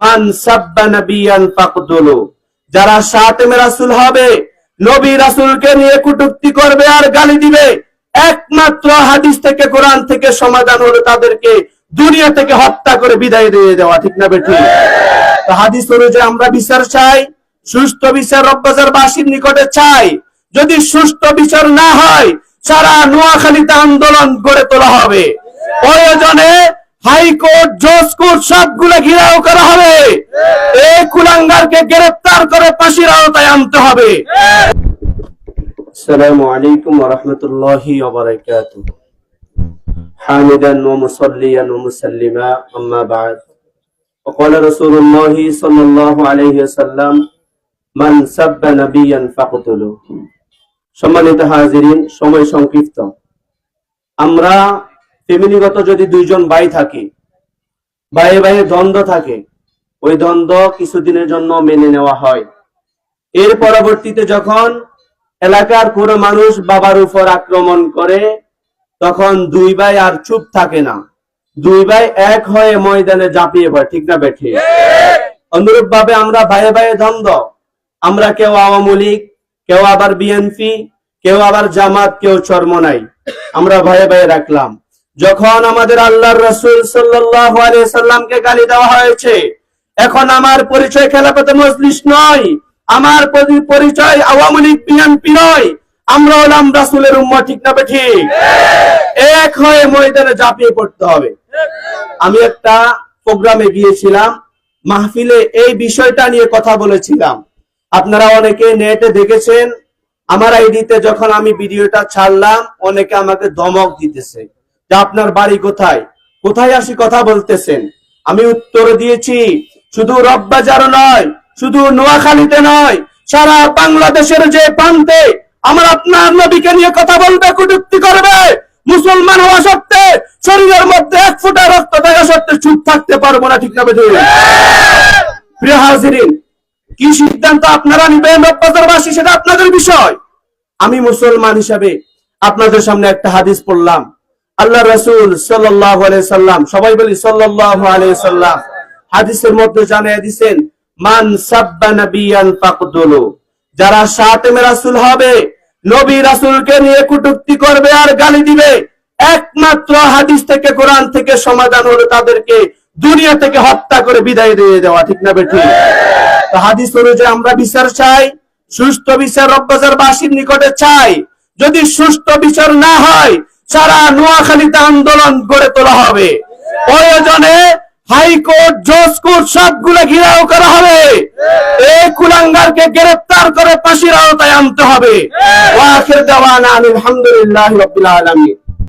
মান সাব্বা নাবিয়ান ফাকদুলু। যারা রাসূল হবে, নবী রাসূলকে নিয়ে কটূক্তি করবে আর গালি দিবে, একমাত্র হাদিস থেকে, কোরআন থেকে সমাধান হলো তাদেরকে দুনিয়া থেকে হত্যা করে বিদায় দিয়ে দেওয়া, ঠিক না বেঠিক হাদিস অনুযায়ী আমরা বিচার চাই, সুস্থ বিচার রব্বাজার বাসীর নিকটে চাই। যদি সুষ্ঠু বিচার না হয়, সারা নোয়াখালীতে আন্দোলন গড়ে তোলা হবে। প্রয়োজনে হাইকোর্ট জজ কোর্ট সবগুলো ঘিরাও করা হবে এই কুলাঙ্গারকে গ্রেফতার করে ফাঁসির আওতায় আনতে হবে السلام عليكم ورحمة الله وبركاته حامدا ومصليا ومسلما أما بعد وقال رسول الله صلى الله عليه وسلم من سب نبيا فاقتلوا সম্মানিত হাজিরিন সময় সংক্ষিপ্ত আমরা ফ্যামিলিগত যদি দুইজন ভাই থাকে, ভাইয়ে ভাইয়ে দ্বন্দ্ব থাকে, ওই দ্বন্দ্ব কিছুদিনের জন্য মেনে নেওয়া হয়। এর পরবর্তীতে যখন এলাকার কোনো মানুষ বাবার উপর আক্রমণ করে, তখন দুই ভাই আর চুপ থাকে না। দুই ভাই এক হয়ে ময়দানে ঝাঁপিয়ে পড়ে, ঠিক না বেঠে? অনুরূপ ভাবে আমরা ভাইয়ে ভাইয়ে দ্বন্দ্ব। আমরা কেউ আওয়ামী লীগ, কেউ আবার বিএনপি, কেউ আবার জামাত, কেউ চরমনাই। আমরা ভাইয়ে ভাইয়ে রাখলাম। যখন আমাদের আল্লাহর রসুল সাল্লামকে গালি দেওয়া হয়েছে, এখন আমার পরিচয় খেলাপথে মজলিস নয়, আমার পরিচয় আওয়ামী লীগ, বিএনপি নয়, আমরা হলাম রাসূলের উম্মত, ঠিক না ঠিক এক হয়ে ময়দানে ঝাঁপিয়ে পড়তে হবে। আমি একটা প্রোগ্রামে গিয়েছিলাম, মাহফিলে এই বিষয়টা নিয়ে কথা বলেছিলাম। আপনারা অনেকে নেটে দেখেছেন, আমার আইডিতে যখন আমি ভিডিওটা ছাড়লাম, অনেকে আমাকে দমক দিতেছে। যে আপনার বাড়ি কোথায়? কোথায় আসি কথা বলতেছেন? আমি উত্তর দিয়েছি, শুধু রব্বাজার নয়, শুধু নোয়াখালীতে নয়, সারা বাংলাদেশের যে প্রান্তে আমার আপনার নবীকে নিয়ে কথা বলবে, কটূক্তি করবে, মুসলমান হওয়া সত্ত্বে শরীরের মধ্যে এক ফোঁটা রক্ত থাকা সত্ত্বে চুপ থাকতে পারব না, ঠিক না? প্রিয় হাজিরিন, কি সিদ্ধান্ত আপনারা নিবেন সেটা আপনাদের বিষয়। আমি মুসলমান হিসাবে আপনাদের সামনে একটা হাদিস পড়লাম। আল্লাহ রসুল সাল্লাহ সাল্লাম, সবাই বলি সাল্লাহ সাল্লাম। হাদিসের মধ্যে জানিয়ে দিছেন, মান সাব্বা নাবিয়ান ফাকদুলু যারা সাতেমে রাসূল হবে, নবী রাসূলকে নিয়ে কটূক্তি করবে আর গালি দিবে। একমাত্র হাদিস থেকে, কোরআন থেকে সমাধান হলো তাদেরকে দুনিয়া থেকে হত্যা করে বিদায় দিয়ে দেওয়া, ঠিক না বেঠিক তো হাদিস অনুযায়ী আমরা বিচার চাই, সুস্থ বিচার রব্বাজার বাসীর নিকটে চাই। যদি সুস্থ বিচার না হয় সারা নোয়াখালীতে আন্দোলন গড়ে তোলা হবে। প্রয়োজনে হাইকোর্ট, জজ কোর্ট সবগুলো ঘিরাও করা হবে। এই কুলাঙ্গারকে গ্রেফতার করে পাশের আওতায় আনতে হবে। আলহামদুলিল্লাহ রবিল আলামিন।